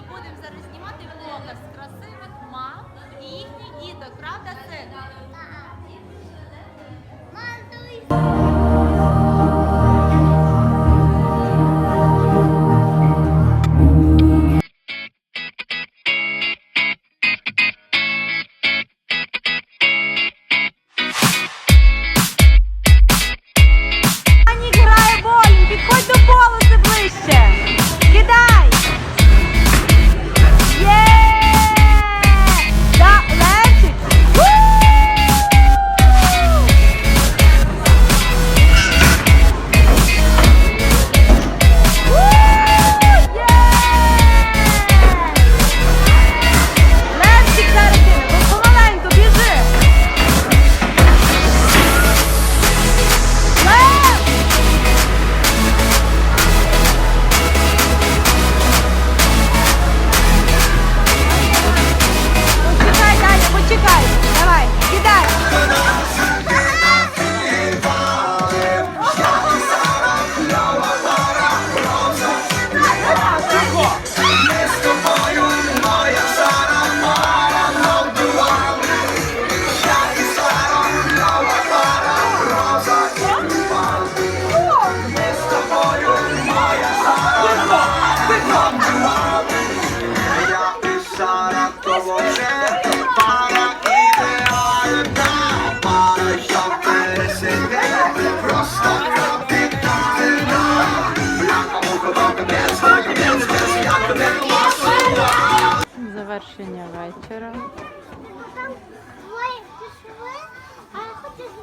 і будемо зараз знімати показ красивих мам і їхніх діток. Правда, це? Мам, завершення вечора.